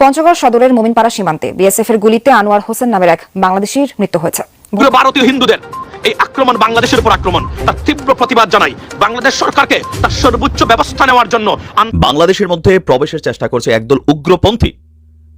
পঞ্চগড় সদরের মোমিনপাড়া সীমান্তে বিএসএফ এর গুলিতে আনোয়ার হোসেন নামের এক বাংলাদেশির মৃত্যু হয়েছে। পুরো ভারতীয় হিন্দুদের এই আক্রমণ বাংলাদেশের উপর আক্রমণ তার তীব্র প্রতিবাদ জানাই বাংলাদেশ সরকারকে তার সর্বোচ্চ ব্যবস্থা নেওয়ার জন্য বাংলাদেশের মধ্যে প্রবেশের চেষ্টা করছে একদল উগ্রপন্থী।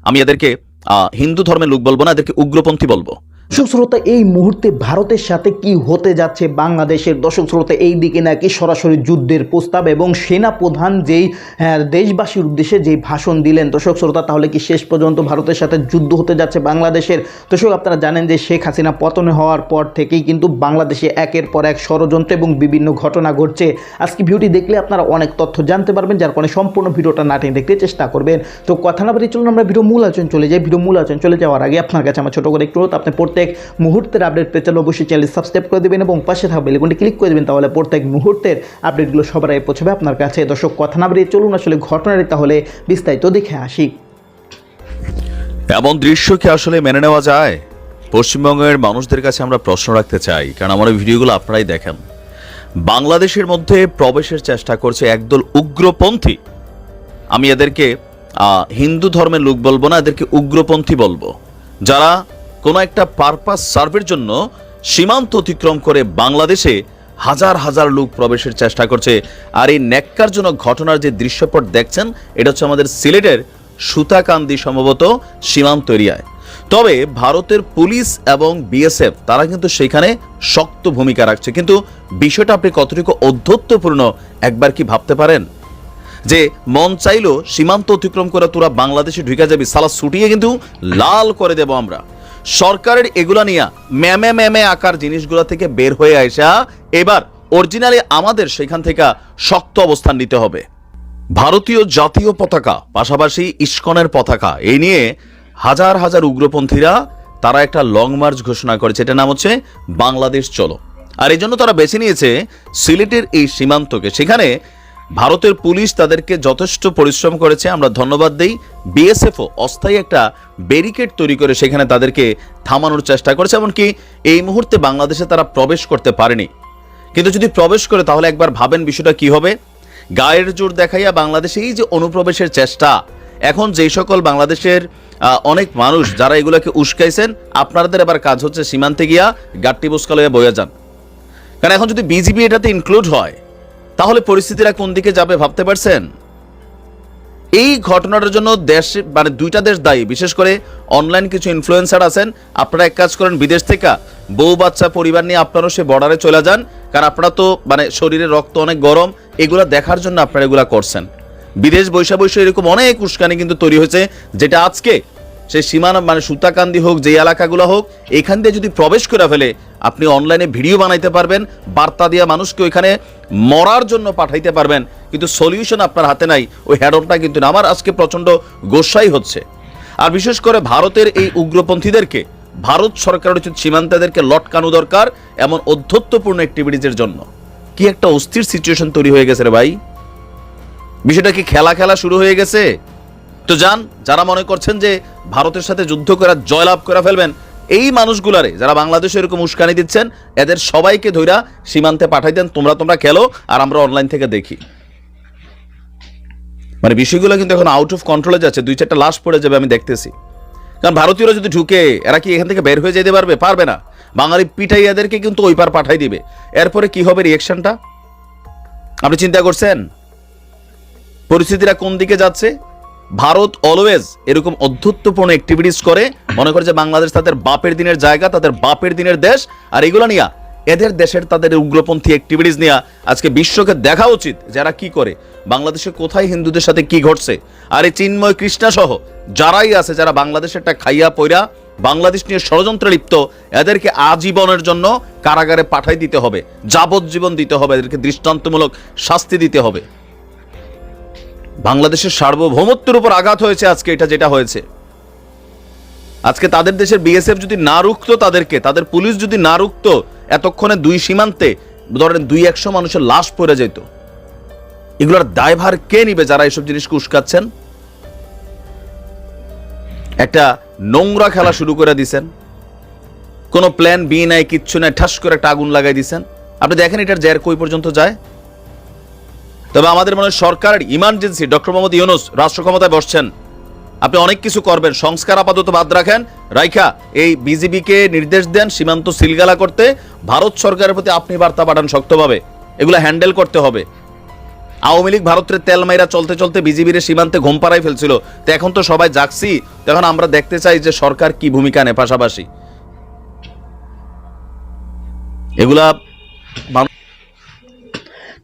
আমি এদেরকে আহ, হিন্দু ধর্মের লোক বলব না এদেরকে উগ্রপন্থী বলব। শ্রোতা এই মুহূর্তে ভারতের সাথে কি হতে যাচ্ছে? বাংলাদেশের দর্শক শ্রোতা এই দিকে নাকি সরাসরি যুদ্ধের প্রস্তাব এবং সেনা প্রধান যেই আহ, দেশবাসীর উদ্দেশ্যে যেই ভাষণ দিলেন দর্শক শ্রোতা তাহলে কি শেষ পর্যন্ত ভারতের সাথে যুদ্ধ হতে যাচ্ছে বাংলাদেশের? দর্শক আপনারা জানেন যে শেখ হাসিনা পতন হওয়ার পর থেকেই কিন্তু বাংলাদেশে একের পর এক ষড়যন্ত্র এবং বিভিন্ন ঘটনা ঘটছে। আজকে ভিডিওটি দেখলে আপনারা অনেক তথ্য জানতে পারবেন যার কারণে সম্পূর্ণ ভিডিওটা না টেনে দেখতে চেষ্টা করবেন। তো কথা না বাড়িয়ে চলুন আমরা ভিডিও মূল আলোচনা চলে যাই। ভিডিও মূল আলোচনা চলে যাওয়ার আগে আপনার কাছে আমার ছোটো করে একটু আপনি প্রত্যেক মুহূর্তের আপডেট পেতে চাইলে অবশ্যই চ্যানেল সাবস্ক্রাইব করে দেবেন এবং পাশে থাকা বেলগুনটি ক্লিক করে দেবেন, তাহলে প্রত্যেক মুহূর্তের আপডেটগুলো সবার আগে পৌঁছবে আপনার কাছে। দর্শক, কথা না বাড়িয়ে চলুন আসলে ঘটনাটি তাহলে বিস্তারিত দেখে আসি। এমন দৃশ্য কি আসলে মেনে নেওয়া যায়? পশ্চিমবঙ্গের মানুষদের কাছে আমরা প্রশ্ন রাখতে চাই, কারণ আমার ভিডিওগুলো আপনারাই দেখেন। বাংলাদেশের মধ্যে প্রবেশের চেষ্টা করছে একদল উগ্রপন্থী। আমি এদেরকে হিন্দু ধর্মের লোক বলব না, এদেরকে উগ্রপন্থী বলব। যারা কোনো একটা পারপাস সার্ভের জন্য সীমান্ত অতিক্রম করে বাংলাদেশে হাজার হাজার লোক প্রবেশের চেষ্টা করছে। আর এই ন্যাক্কারজনক ঘটনার যে দৃশ্যপট দেখছেন, এটা হচ্ছে আমাদের সিলেটের সুতাকান্দি সম্ভবত সীমান্ত এরিয়ায়। তবে ভারতের পুলিশ এবং বিএসএফ, তারা কিন্তু সেখানে শক্ত ভূমিকা রাখছে। কিন্তু বিষয়টা আপনি কতটুকু অধ্যত্বপূর্ণ একবার কি ভাবতে পারেন? যে মন চাইলো সীমান্ত অতিক্রম করে তোরা বাংলাদেশে ঢুকে যাবি, সালা ছুটিয়ে কিন্তু লাল করে দেব আমরা। সরকারের এগুলা নিয়ে ম্যামে ম্যামে আকার জিনিসগুলো থেকে বের হয়ে আসা এবার অরিজিনালি আমাদের সেখান থেকে শক্ত অবস্থান নিতে হবে। ভারতীয় জাতীয় পতাকা, পাশাপাশি ইস্কনের পতাকা, এই নিয়ে হাজার হাজার উগ্রপন্থীরা তারা একটা লং মার্চ ঘোষণা করেছে। এটার নাম হচ্ছে বাংলাদেশ চলো। আর এই জন্য তারা বেছে নিয়েছে সিলেটের এই সীমান্তকে। সেখানে ভারতের পুলিশ তাদেরকে যথেষ্ট পরিশ্রম করেছে, আমরা ধন্যবাদ দেই। বিএসএফও অস্থায়ী একটা ব্যারিকেড তৈরি করে সেখানে তাদেরকে থামানোর চেষ্টা করেছে, এমনকি এই মুহূর্তে বাংলাদেশে তারা প্রবেশ করতে পারেনি। কিন্তু যদি প্রবেশ করে, তাহলে একবার ভাবেন বিষয়টা কি হবে? গায়ের জোর দেখাইয়া বাংলাদেশে এই যে অনুপ্রবেশের চেষ্টা, এখন যেই সকল বাংলাদেশের অনেক মানুষ যারা এগুলোকে উস্কাইছেন, আপনাদের এবার কাজ হচ্ছে সীমান্তে গিয়া গাট্টি বুসকা লইয়া বইয়া যান। কারণ এখন যদি বিজিবি এটাতে ইনক্লুড হয় তাহলে পরিস্থিতিটা কোন দিকে যাবে ভাবতে পারছেন? এই ঘটনাটার জন্য দেশ মানে দুইটা দেশ দায়ী, বিশেষ করে অনলাইন কিছু ইনফ্লুয়েন্সার আছেন। আপনারা এক কাজ করেন, বিদেশ থেকে বউ বাচ্চা পরিবার নিয়ে আপনারাও সে বর্ডারে চলে যান, কারণ আপনারা তো মানে শরীরে রক্ত অনেক গরম, এগুলা দেখার জন্য আপনারা এগুলা করছেন। বিদেশ বৈশা বৈশা এরকম অনেক উস্কানি কিন্তু তৈরি হয়েছে, যেটা আজকে সেই সীমানা মানে সুতাকান্দি হোক যে এলাকাগুলো হোক, এখান দিয়ে যদি প্রবেশ করে ফেলে, আপনি অনলাইনে ভিডিও বানাইতে পারবেন, বার্তা দিয়া মানুষকে ওইখানে মরার জন্য পাঠাইতে পারবেন, কিন্তু সলিউশন আপনার হাতে নাই। ওই হ্যাডনটা কিন্তু আমার আজকে প্রচণ্ড গোসাই হচ্ছে। আর বিশেষ করে ভারতের এই উগ্রপন্থীদেরকে, ভারত সরকারের উচিত সীমান্তেদেরকে লটকানো দরকার, এমন অধ্যত্বপূর্ণ অ্যাক্টিভিটিজের জন্য। কি একটা অস্থির সিচুয়েশন তৈরি হয়ে গেছে রে ভাই। বিষয়টা কি খেলা খেলা শুরু হয়ে গেছে? তো যান, যারা মনে করছেন যে ভারতের সাথে যুদ্ধ করে, জয়লাভ করে ফেলবেন এই মানুষগুলারে যারা বাংলাদেশে এরকম উস্কানি দিচ্ছেন, এদের সবাইকে ধইরা সীমান্তে পাঠাই দেন, তোমরা তোমরা খেলো আর আমরা অনলাইন থেকে দেখি। মানে বিষয়গুলো কিন্তু এখন আউট অফ কন্ট্রোলে যাচ্ছে, দুই চারটা লাশ পড়ে যাবে আমি দেখতেছি। কারণ ভারতীয়রা যদি ঢুকে, এরা কি এখান থেকে বের হয়ে যেতে পারবে? পারবে না। বাঙালি পিটাই এদেরকে কিন্তু ওই পার পাঠাই দিবে। এরপরে কি হবে রিয়েকশনটা আপনি চিন্তা করছেন? পরিস্থিতিটা কোন দিকে যাচ্ছে? ভারত অলওয়েজ এরকম অধ্যত্বপূর্ণ অ্যাক্টিভিটিস করে। মনে করে যে বাংলাদেশ তাদের বাপের দিনের জায়গা, তাদের বাপের দিনের দেশ। আর এগুলো নিয়ে, এদের দেশের তাদের উগ্রপন্থী অ্যাক্টিভিটিস নিয়ে আজকে বিশ্বকে দেখা উচিত যারা কি করে। বাংলাদেশে কোথায় হিন্দুদের সাথে কি ঘটছে? আর এই চিন্ময় কৃষ্ণা সহ যারাই আছে, যারা বাংলাদেশের বাংলাদেশেরটা খাইয়া পইরা বাংলাদেশ নিয়ে ষড়যন্ত্রে লিপ্ত, এদেরকে আজীবনের জন্য কারাগারে পাঠাই দিতে হবে। যাবজ্জীবন দিতে হবে, এদেরকে দৃষ্টান্তমূলক শাস্তি দিতে হবে। বাংলাদেশের সার্বভৌমত্বের উপর আঘাত হয়েছে আজকে, এটা যেটা হয়েছে। আজকে তাদের দেশের বিএসএফ যদি না রুখতো তাদেরকে, তাদের পুলিশ যদি না রুখতো, এতক্ষণে দুই সীমান্তে ধরেন দুই একশো মানুষের লাশ পড়ে যেত। এগুলোর দায়ভার কে নিবে যারা এসব জিনিসকে উস্কাচ্ছেন একটা নোংরা খেলা শুরু করে দিছেন। কোনো প্ল্যান বি নাই, কিচ্ছু নাই, ঠাস করে একটা আগুন লাগাই দিছেন। আপনি দেখেন এটার জের কই পর্যন্ত যায়? তবে আমাদের মনে সরকারের ইমার্জেন্সি ডক্টর মোহাম্মদ ইউনুস রাষ্ট্র ক্ষমতায় বসছেন। আপনি অনেক কিছু করবেন, সংস্কার আপাতত বাদ রাখেন। রাইখা, এই বিজিবিকে নির্দেশ দেন সীমান্ত সিলগালা করতে। ভারত সরকারের প্রতি আপনি বার্তা পাঠান শক্তভাবে। এগুলো হ্যান্ডেল করতে হবে। আওয়ামী লীগ ভারতের তেল মাইরা চলতে চলতে বিজিবির সীমান্তে ঘুম পাড়াই ফেলছিল। তো এখন তো সবাই জাগছি তখন আমরা দেখতে চাই যে সরকার কি ভূমিকা নেয় পাশাপাশি। এগুলা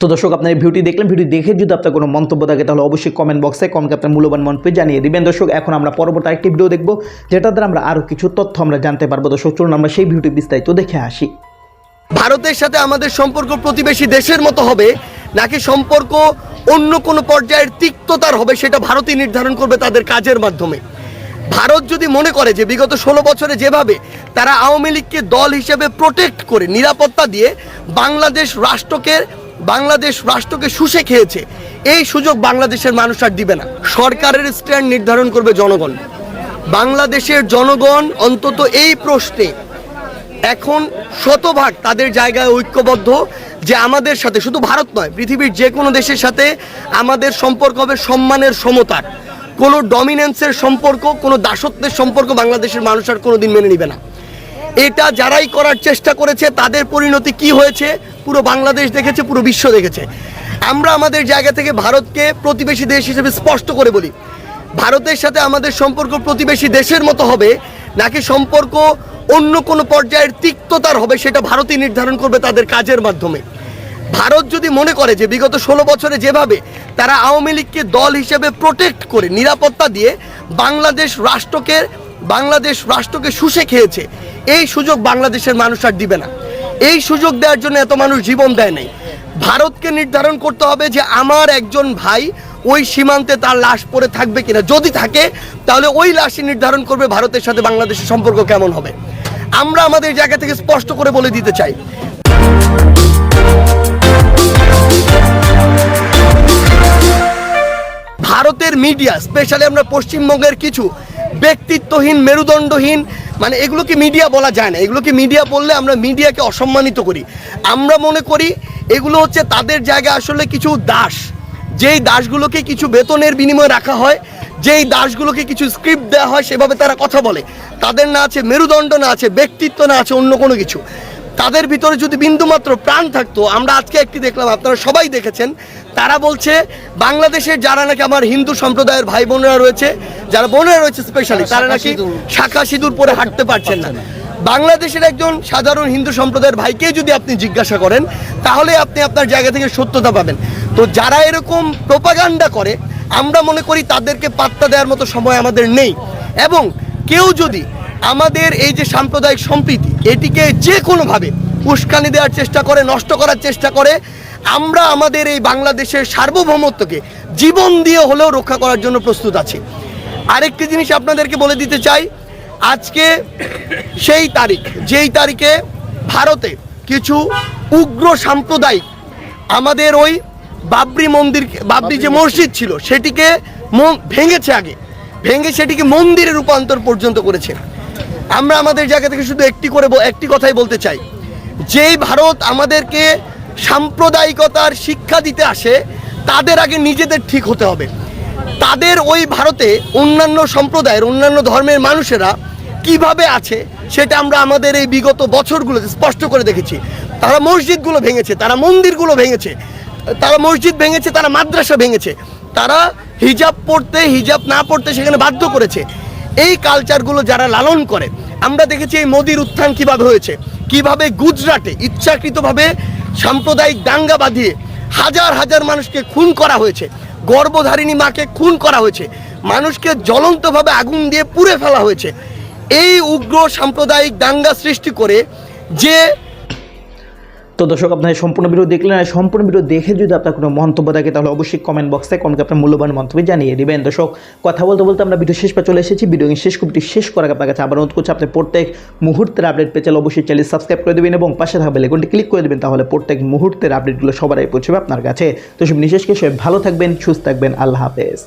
তো দর্শক, আপনার এই ভিডিওটি দেখলেন ভিডিও দেখে যদি আপনার কোনো মন্তব্য থাকে, তাহলে অবশ্যই কমেন্ট বক্সে কমকে আপনার মূল্যবান মন্তব্য জানিয়ে দিবেন। দর্শক, এখন আমরা পরবর্তী আরেকটি ভিডিও দেখব যেটা দ্বারা আমরা আরও কিছু তথ্য আমরা জানতে পারব। দর্শক, চলুন আমরা সেই ভিডিওটি বিস্তারিত দেখে আসি। ভারতের সাথে আমাদের সম্পর্ক প্রতিবেশী দেশের মতো হবে, নাকি সম্পর্ক অন্য কোনো পর্যায়ের তিক্ততার হবে, সেটা ভারতই নির্ধারণ করবে তাদের কাজের মাধ্যমে। ভারত যদি মনে করে যে বিগত ষোলো বছরে যেভাবে তারা আওয়ামী লীগকে দল হিসেবে প্রোটেক্ট করে, নিরাপত্তা দিয়ে বাংলাদেশ রাষ্ট্রকে বাংলাদেশ রাষ্ট্রকে শুষে খেয়েছে। এই সুযোগ বাংলাদেশের মানুষ আর দিবে না। সরকারের স্ট্যান্ড নির্ধারণ করবে জনগণ। বাংলাদেশের জনগণ অন্তত এই প্রশ্নে এখন শতভাগ তাদের জায়গায় ঐক্যবদ্ধ যে আমাদের সাথে, শুধু ভারত নয়, পৃথিবীর যে কোনো দেশের সাথে আমাদের সম্পর্ক হবে সম্মানের সমতার। কোনো ডমিনেন্সের সম্পর্ক, কোনো দাসত্বের সম্পর্ক বাংলাদেশের মানুষ আর কোনো দিন মেনে নিবে না। এটা যারাই করার চেষ্টা করেছে, তাদের পরিণতি কি হয়েছে? পুরো বাংলাদেশ দেখেছে, পুরো বিশ্ব দেখেছে। আমরা আমাদের জায়গা থেকে ভারতকে প্রতিবেশী দেশ হিসেবে স্পষ্ট করে বলি। ভারতের সাথে আমাদের সম্পর্ক প্রতিবেশী দেশের মতো হবে, নাকি সম্পর্ক অন্য কোনো পর্যায়ের তিক্ততার হবে, সেটা ভারতই নির্ধারণ করবে তাদের কাজের মাধ্যমে। ভারত যদি মনে করে যে বিগত ষোলো বছরে যেভাবে তারা আওয়ামী লীগকে দল হিসেবে প্রোটেক্ট করে, নিরাপত্তা দিয়ে বাংলাদেশ রাষ্ট্রকে বাংলাদেশ রাষ্ট্রকে শুষে খেয়েছে এই সুযোগ বাংলাদেশের মানুষ আর দিবে না। এই সুযোগ দেওয়ার জন্য এত মানুষ জীবন দেয় নাই। ভারতকে নির্ধারণ করতে হবে যে আমার একজন ভাই ওই সীমান্তে তার লাশ পড়ে থাকবে কিনা। যদি থাকে, তাহলে ওই লাশই নির্ধারণ করবে ভারতের সাথে বাংলাদেশের সম্পর্ক কেমন হবে। আমরা আমাদের জায়গা থেকে স্পষ্ট করে বলে দিতে চাই। ভারতের মিডিয়া, স্পেশালি আমরা পশ্চিমবঙ্গের কিছু ব্যক্তিত্বহীন, মেরুদণ্ডহীন মানে এগুলোকে মিডিয়া বলা যায় না। এগুলোকে মিডিয়া বললে আমরা মিডিয়াকে অসম্মানিত করি। আমরা মনে করি এগুলো হচ্ছে তাদের জায়গা আসলে কিছু দাস। যেই দাসগুলোকে কিছু বেতনের বিনিময়ে রাখা হয়, যেই দাসগুলোকে কিছু স্ক্রিপ্ট দেওয়া হয়, সেভাবে তারা কথা বলে। তাদের না আছে মেরুদণ্ড, না আছে ব্যক্তিত্ব, না আছে অন্য কোনো কিছু। তাদের ভিতরে যদি বিন্দুমাত্র প্রাণ থাকতো আমরা আজকে একটি দেখলাম আপনারা সবাই দেখেছেন তারা বলছে বাংলাদেশের যারা নাকি আমার হিন্দু সম্প্রদায়ের ভাই বোনেরা রয়েছে যারা বোনেরা রয়েছে স্পেশালি তারা নাকি শাখা সিঁদুর পরে হাঁটতে পারছেন না। বাংলাদেশের একজন সাধারণ হিন্দু সম্প্রদায়ের ভাইকে যদি আপনি জিজ্ঞাসা করেন তাহলে আপনি আপনার জায়গা থেকে সত্যতা পাবেন। তো যারা এরকম প্রোপাগান্ডা করে আমরা মনে করি তাদেরকে পাত্তা দেওয়ার মতো সময় আমাদের নেই। এবং কেউ যদি আমাদের এই যে সাম্প্রদায়িক সম্প্রীতি এটিকে যে কোনোভাবে উস্কানি দেওয়ার চেষ্টা করে নষ্ট করার চেষ্টা করে আমরা আমাদের এই বাংলাদেশের সার্বভৌমত্বকে জীবন দিয়ে হলেও রক্ষা করার জন্য প্রস্তুত আছি। আরেকটি জিনিস আপনাদেরকে বলে দিতে চাই আজকে সেই তারিখ যেই তারিখে ভারতে কিছু উগ্র সাম্প্রদায়িক আমাদের ওই বাবরি মন্দির বাবরি যে মসজিদ ছিল সেটিকে ভেঙেছে আগে। ভেঙে সেটিকে মন্দিরে রূপান্তর পর্যন্ত করেছে। আমরা আমাদের জায়গা থেকে শুধু একটি করে একটি কথাই বলতে চাই। যেই ভারত আমাদেরকে সাম্প্রদায়িকতার শিক্ষা দিতে আসে, তাদের আগে নিজেদের ঠিক হতে হবে। তাদের ওই ভারতে অন্যান্য সম্প্রদায়ের, অন্যান্য ধর্মের মানুষেরা কীভাবে আছে, সেটা আমরা আমাদের এই বিগত বছরগুলোতে স্পষ্ট করে দেখেছি। তারা মসজিদগুলো ভেঙেছে, তারা মন্দিরগুলো ভেঙেছে, তারা মসজিদ ভেঙেছে, তারা মাদ্রাসা ভেঙেছে। তারা হিজাব পড়তে, হিজাব না পড়তে সেখানে বাধ্য করেছে। এই কালচারগুলো যারা লালন করে, আমরা দেখেছি এই মোদির উত্থান কীভাবে হয়েছে। কীভাবে গুজরাটে ইচ্ছাকৃতভাবে সাম্প্রদায়িক দাঙ্গা বাঁধিয়ে হাজার হাজার মানুষকে খুন করা হয়েছে গর্ভধারিণী মাকে খুন করা হয়েছে, মানুষকে জ্বলন্তভাবে আগুন দিয়ে পুড়ে ফেলা হয়েছে, এই উগ্র সাম্প্রদায়িক দাঙ্গা সৃষ্টি করে যে তো দর্শক, আপনার সম্পূর্ণ ভিডিও দেখলেন আর সম্পূর্ণ ভিডিও দেখে যদি আপনার কোনো মন্তব্য থাকে, তাহলে অবশ্যই কমেন্ট বক্সে কমকে আপনার মূল্যবান মন্তব্য জানিয়ে দিবেন। দর্শক, কথা বলতে বলতে আমরা ভিডিও শেষ পা চলে এসেছি। ভিডিও শেষ কপিটি শেষ করার আপনার কাছে আবার অনুরোধ করছি, আপনি প্রত্যেক মুহূর্তের আপডেট পেয়ে চাইলে অবশ্যই চ্যানেল সাবস্ক্রাইব করে দেবেন এবং পাশে থাকা বেলেকনটি ক্লিক করে দেবেন, তাহলে প্রত্যেক মুহূর্তের আপডেটগুলো সবার আগে পৌঁছবে আপনার কাছে। তো সব নিশেষকে সবাই ভালো থাকবেন, সুস্থ থাকবেন, আল্লাহ হাফেজ।